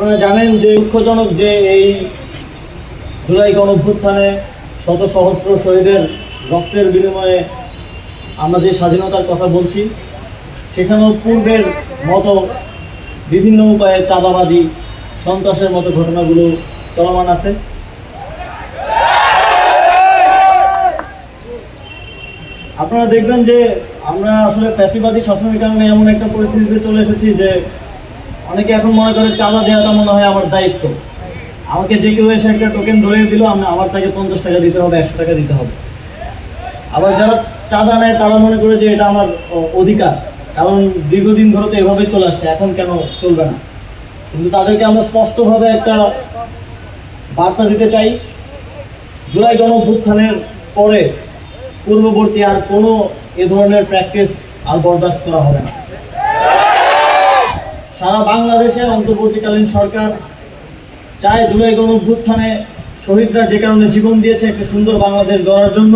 আপনারা জানেন যে দুঃখজনক যে এই জুলাই গণ অভ্যুত্থানে শত সহস্র শহীদের রক্তের বিনিময়ে আমরা যে স্বাধীনতার কথা বলছি, সেখানেও পূর্বের মতো বিভিন্ন উপায়ে চাঁদাবাজি, সন্ত্রাসের মতো ঘটনাগুলো চলমান আছে। আপনারা দেখবেন যে আমরা আসলে ফ্যাসিবাদী শাসনের কারণে এমন একটা পরিস্থিতিতে চলে এসেছি যে অনেকে এখন মনে করে চাঁদা দেওয়াটা মনে হয় আমার দায়িত্ব। আমাকে যে কেউ এসে একটা টোকেন ধরে দিল, আমি আমার তাকে পঞ্চাশ টাকা দিতে হবে, একশো টাকা দিতে হবে। আবার যারা চাঁদা নেয়, তারা মনে করে যে এটা আমার অধিকার। কারণ দীর্ঘদিন ধরে তো এভাবে চলে আসছে, এখন কেন চলবে না? কিন্তু তাদেরকে আমরা স্পষ্টভাবে একটা বার্তা দিতে চাই। জুলাই গণ অভ্যুত্থানের পরে পূর্ববর্তী আর কোনো এ ধরনের প্র্যাকটিস আর বরদাস্ত করা হবে না। সারা বাংলাদেশে অন্তর্বর্তীকালীন সরকার চায় জুলাই গণ শহীদরা যে কারণে জীবন দিয়েছে, একটি সুন্দর বাংলাদেশ গড়ার জন্য।